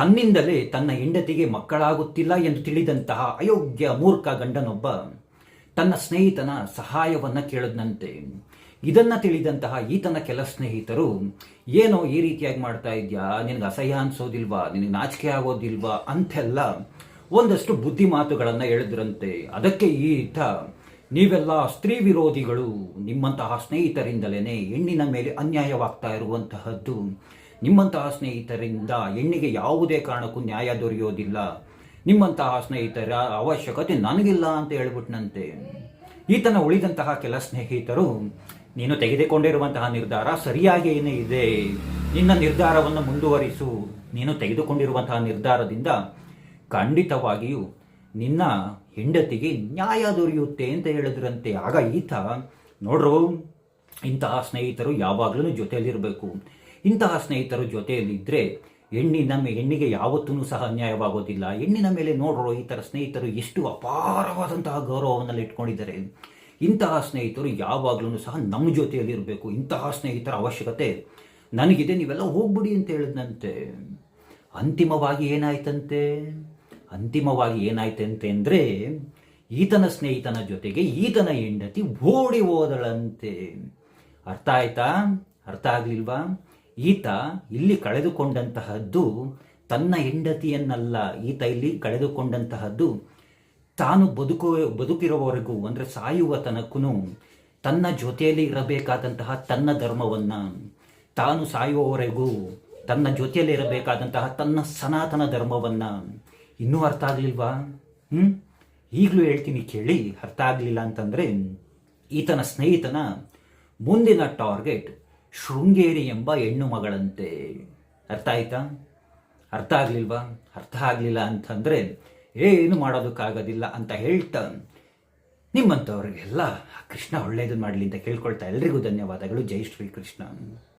ತನ್ನಿಂದಲೇ ತನ್ನ ಹೆಂಡತಿಗೆ ಮಕ್ಕಳಾಗುತ್ತಿಲ್ಲ ಎಂದು ತಿಳಿದಂತಹ ಅಯೋಗ್ಯ ಮೂರ್ಖ ಗಂಡನೊಬ್ಬ ತನ್ನ ಸ್ನೇಹಿತನ ಸಹಾಯವನ್ನ ಕೇಳದ್ನಂತೆ. ಇದನ್ನ ತಿಳಿದಂತಹ ಈತನ ಕೆಲ ಸ್ನೇಹಿತರು, ಏನೋ ಈ ರೀತಿಯಾಗಿ ಮಾಡ್ತಾ ಇದ್ಯಾ? ನಿನಗೆ ಅಸಹ್ಯ ಅನ್ಸೋದಿಲ್ವಾ? ನಿನಗೆ ನಾಚಿಕೆ ಆಗೋದಿಲ್ವಾ? ಅಂತೆಲ್ಲ ಒಂದಷ್ಟು ಬುದ್ಧಿ ಮಾತುಗಳನ್ನು ಹೇಳಿದ್ರಂತೆ. ಅದಕ್ಕೆ ಈತ, ನೀವೆಲ್ಲ ಸ್ತ್ರೀ ವಿರೋಧಿಗಳು. ನಿಮ್ಮಂತಹ ಸ್ನೇಹಿತರಿಂದಲೇ ಹೆಣ್ಣಿನ ಮೇಲೆ ಅನ್ಯಾಯವಾಗ್ತಾ ಇರುವಂತಹದ್ದು. ನಿಮ್ಮಂತಹ ಸ್ನೇಹಿತರಿಂದ ಹೆಣ್ಣಿಗೆ ಯಾವುದೇ ಕಾರಣಕ್ಕೂ ನ್ಯಾಯ ದೊರೆಯೋದಿಲ್ಲ. ನಿಮ್ಮಂತಹ ಸ್ನೇಹಿತರ ಅವಶ್ಯಕತೆ ನನಗಿಲ್ಲ ಅಂತ ಹೇಳ್ಬಿಟ್ನಂತೆ. ಈತನ ಉಳಿದಂತಹ ಕೆಲ ಸ್ನೇಹಿತರು, ನೀನು ತೆಗೆದುಕೊಂಡಿರುವಂತಹ ನಿರ್ಧಾರ ಸರಿಯಾಗೇನೇ ಇದೆ. ನಿನ್ನ ನಿರ್ಧಾರವನ್ನು ಮುಂದುವರಿಸು. ನೀನು ತೆಗೆದುಕೊಂಡಿರುವಂತಹ ನಿರ್ಧಾರದಿಂದ ಖಂಡಿತವಾಗಿಯೂ ನಿನ್ನ ಹೆಂಡತಿಗೆ ನ್ಯಾಯ ದೊರೆಯುತ್ತೆ ಅಂತ ಹೇಳಿದ್ರಂತೆ. ಆಗ ಈತ, ನೋಡ್ರು, ಇಂತಹ ಸ್ನೇಹಿತರು ಯಾವಾಗಲೂ ಜೊತೆಯಲ್ಲಿರಬೇಕು. ಇಂತಹ ಸ್ನೇಹಿತರು ಜೊತೆಯಲ್ಲಿದ್ದರೆ ಹೆಣ್ಣಿನ ಮೇ, ಹೆಣ್ಣಿಗೆ ಯಾವತ್ತೂ ಸಹ ಅನ್ಯಾಯವಾಗೋದಿಲ್ಲ. ಹೆಣ್ಣಿನ ಮೇಲೆ ನೋಡ್ರೋ, ಈ ಥರ ಸ್ನೇಹಿತರು ಎಷ್ಟು ಅಪಾರವಾದಂತಹ ಗೌರವವನ್ನು ಇಟ್ಕೊಂಡಿದ್ದಾರೆ. ಇಂತಹ ಸ್ನೇಹಿತರು ಯಾವಾಗಲೂ ಸಹ ನಮ್ಮ ಜೊತೆಯಲ್ಲಿ ಇರಬೇಕು. ಇಂತಹ ಸ್ನೇಹಿತರ ಅವಶ್ಯಕತೆ ನನಗಿದೆ, ನೀವೆಲ್ಲ ಹೋಗ್ಬಿಡಿ ಅಂತ ಹೇಳಿದಂತೆ ಅಂತಿಮವಾಗಿ ಏನಾಯ್ತಂತೆ? ಅಂತಿಮವಾಗಿ ಏನಾಯ್ತಂತೆ ಅಂದರೆ ಈತನ ಸ್ನೇಹಿತನ ಜೊತೆಗೆ ಈತನ ಹೆಂಡತಿ ಓಡಿ ಹೋದಳಂತೆ. ಅರ್ಥ ಆಯ್ತಾ? ಅರ್ಥ ಆಗಲಿಲ್ವಾ? ಈತ ಇಲ್ಲಿ ಕಳೆದುಕೊಂಡಂತಹದ್ದು ತನ್ನ ಹೆಂಡತಿಯನ್ನಲ್ಲ. ಈತ ಇಲ್ಲಿ ಕಳೆದುಕೊಂಡಂತಹದ್ದು ತಾನು ಬದುಕು, ಬದುಕಿರುವವರೆಗೂ, ಅಂದರೆ ಸಾಯುವ ತನಕೂ ತನ್ನ ಜೊತೆಯಲ್ಲಿ ಇರಬೇಕಾದಂತಹ ತನ್ನ ಧರ್ಮವನ್ನು, ತಾನು ಸಾಯುವವರೆಗೂ ತನ್ನ ಜೊತೆಯಲ್ಲಿ ಇರಬೇಕಾದಂತಹ ತನ್ನ ಸನಾತನ ಧರ್ಮವನ್ನು. ಇನ್ನೂ ಅರ್ಥ ಆಗಲಿಲ್ವಾ? ಹ್ಞೂ ಈಗಲೂ ಹೇಳ್ತೀನಿ ಕೇಳಿ, ಅರ್ಥ ಆಗಲಿಲ್ಲ ಅಂತಂದರೆ ಈತನ ಸ್ನೇಹಿತನ ಮುಂದಿನ ಟಾರ್ಗೆಟ್ ಶೃಂಗೇರಿ ಎಂಬ ಹೆಣ್ಣು ಮಗಳಂತೆ. ಅರ್ಥ ಆಯ್ತಾ? ಅರ್ಥ ಆಗಲಿಲ್ವಾ? ಅರ್ಥ ಆಗಲಿಲ್ಲ ಅಂತಂದರೆ ಏನು ಮಾಡೋದಕ್ಕಾಗೋದಿಲ್ಲ ಅಂತ ಹೇಳ್ತಾ ನಿಮ್ಮಂಥವ್ರಿಗೆಲ್ಲ ಕೃಷ್ಣ ಒಳ್ಳೆಯದು ಮಾಡಲಿ ಅಂತ ಕೇಳ್ಕೊಳ್ತಾ ಎಲ್ರಿಗೂ ಧನ್ಯವಾದಗಳು. ಜೈ ಶ್ರೀ ಕೃಷ್ಣ